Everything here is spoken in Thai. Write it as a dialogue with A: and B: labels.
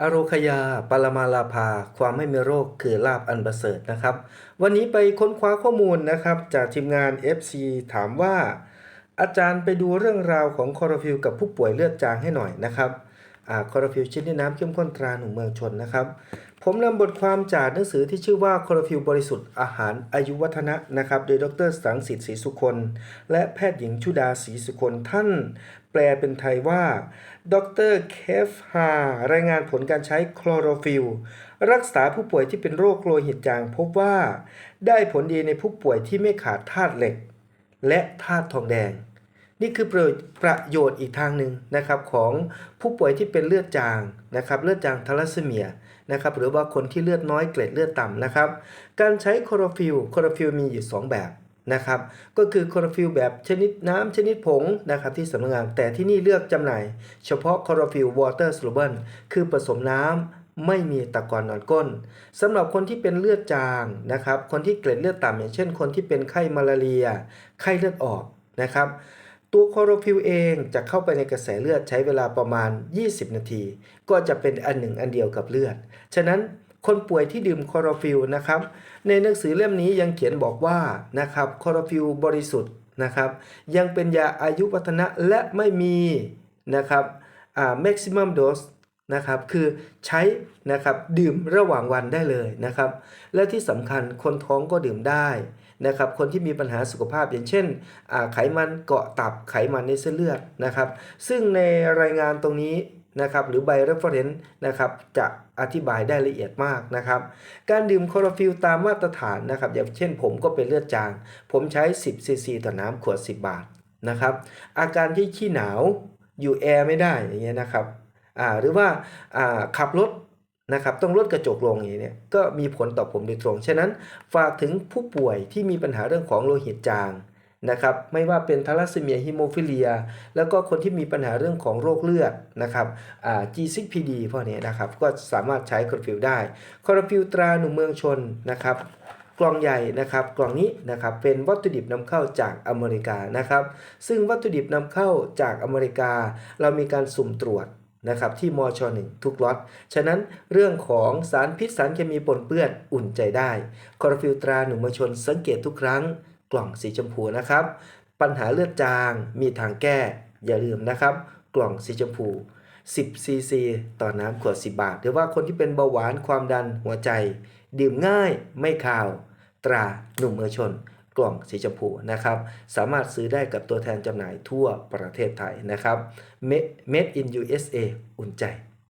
A: อโรคยา ปรมาลาภา ความไม่มีโรคคือลาบอันประเสริฐนะครับ วันนี้ไปค้นคว้าข้อมูลนะครับ จากทีมงาน FC ถามว่า อาจารย์ไปดูเรื่องราวของคอร์ฟิลกับผู้ป่วยเลือดจางให้หน่อยนะครับ คอร์ฟิลชนิดน้ำเข้มข้นตราหนุ่มเมืองชนนะครับ ผมนำบทความจากหนังสือที่ชื่อว่าคอร์ฟิลบริสุทธิ์อาหารอายุวัฒนะนะครับ โดยดรสังสิทธิ์ศรีสุคนและแพทย์หญิงชุดาศรีสุคนท่านแปลเป็นไทยว่า ดรเคฟฮารายงานผลการใช้คลอโรฟิลรักษาผู้ป่วยที่เป็นโรคโลหิตจางพบว่า ได้ผลดีในผู้ป่วยที่ไม่ขาดธาตุเหล็ก และธาตุทองแดง นี่คือประโยชน์ประโยชน์อีกทางหนึ่งนะครับของผู้ป่วยที่เป็นเลือดจางนะครับเลือดจางทาลัสซีเมียนะครับหรือว่าคนที่เลือดน้อยเกล็ดเลือดต่ำนะครับ การใช้คอโรฟิลคอโรฟิลมีอยู่ 2 แบบนะครับก็คือคอโรฟิลแบบชนิดน้ำชนิดผงนะครับที่สำนักงาน แต่ที่นี่เลือกจำหน่าย เฉพาะคอโรฟิลวอเตอร์สโลเบิลคือผสมน้ำไม่มีตะกอนนอนก้นสำหรับคนที่เป็นเลือดจางนะครับ คนที่เกล็ดเลือดต่ำอย่างเช่น คนที่เป็นไข้มาลาเรีย ไข้เลือดออกนะครับ ตัวคอโรฟิลเองจะเข้าไปในกระแสเลือดใช้เวลาประมาณ 20 นาที ก็จะเป็นอันหนึ่งอันเดียวกับเลือด ฉะนั้นคนป่วยที่ดื่มคอโรฟิลนะครับ ในหนังสือเล่มนี้ยังเขียนบอกว่านะครับคอโรฟิลบริสุทธิ์นะครับ ยังเป็นยาอายุวัฒนะและไม่มีนะครับอ่า maximum dose นะครับคือใช้นะครับดื่มระหว่างวันได้เลยนะครับ และที่สำคัญคนท้องก็ดื่มได้นะครับคนที่มีปัญหาสุขภาพอย่างเช่นไขมันเกาะตับไขมันในเส้นเลือดนะครับ ซึ่งในรายงานตรงนี้นะครับหรือใบ reference นะครับจะอธิบายได้ละเอียดมากนะครับ การดื่มคลอโรฟิลตามมาตรฐานนะครับ อย่างเช่นผมก็เป็นเลือดจาง ผมใช้ 10ซีซีต่อน้ำขวด 10 บาทนะครับ อาการที่ขี้หนาวอยู่แอร์ไม่ได้อย่างเงี้ยนะครับ อ่าหรือว่าอ่าขับรถนะครับต้องลดกระจกลงอย่างเนี้ยก็มีผลต่อผมโดยตรง ฉะนั้นฝากถึงผู้ป่วยที่มีปัญหาเรื่องของโลหิตจางนะครับไม่ว่าเป็นทาลัสซีเมียฮิโมฟิเลีย แล้วก็คนที่มีปัญหาเรื่องของโรคเลือดนะครับอ่า G6PD พวกนี้นะครับก็สามารถใช้คอโรฟิลได้คอโรฟิลตราหนุ่มเมืองชนนะครับกล่องใหญ่นะครับกล่องนี้นะครับเป็นวัตถุดิบนำเข้าจากอเมริกานะครับซึ่งวัตถุดิบนำเข้าจากอเมริกา เรามีการสุ่มตรวจ นะครับที่มช1ทุกล็อต ฉะนั้นเรื่องของสารพิษสารเคมีปนเปื้อนอุ่นใจได้คอโรฟิลตราหนุ่มมืองชนสังเกตทุกครั้งกล่องสีชมพูนะครับ ปัญหาเลือดจางมีทางแก้ อย่าลืมนะครับ กล่องสีชมพู 10 ซีซี ต่อน้ำขวด 10 บาท หรือว่าคนที่เป็นเบาหวานความดันหัวใจ ดื่มง่ายไม่คาว ตราหนุ่มเมือชน กล่องสีชมพูนะครับ สามารถซื้อได้กับตัวแทนจำหน่ายทั่วประเทศไทยนะครับ Made in USA อุ่นใจ